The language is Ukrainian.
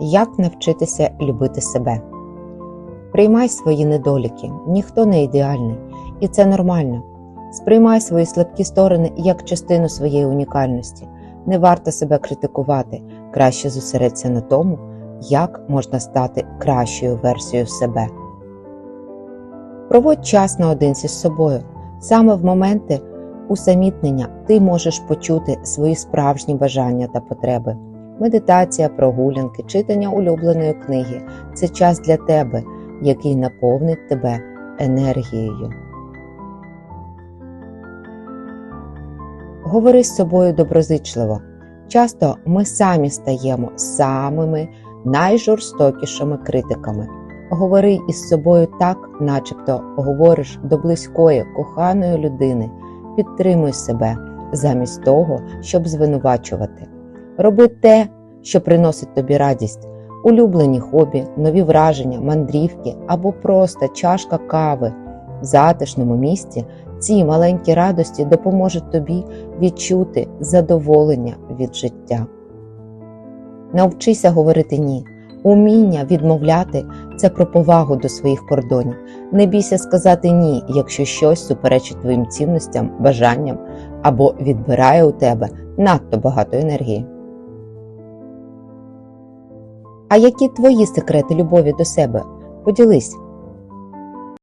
Як навчитися любити себе? Приймай свої недоліки, ніхто не ідеальний, і це нормально. Сприймай свої слабкі сторони як частину своєї унікальності. Не варто себе критикувати, краще зосередься на тому, як можна стати кращою версією себе. Проводь час наодинці з собою. Саме в моменти усамітнення ти можеш почути свої справжні бажання та потреби. Медитація, прогулянки, читання улюбленої книги це час для тебе, який наповнить тебе енергією. Говори з собою доброзичливо. Часто ми самі стаємо самими найжорстокішими критиками. Говори із собою так, начебто говориш до близької, коханої людини. Підтримуй себе замість того, щоб звинувачувати. Роби те, що приносить тобі радість, улюблені хобі, нові враження, мандрівки або просто чашка кави в затишному місці. Ці маленькі радості допоможуть тобі відчути задоволення від життя. Навчися говорити ні. Уміння відмовляти це про повагу до своїх кордонів. Не бійся сказати ні, якщо щось суперечить твоїм цінностям, бажанням або відбирає у тебе надто багато енергії. А які твої секрети любові до себе? Поділись.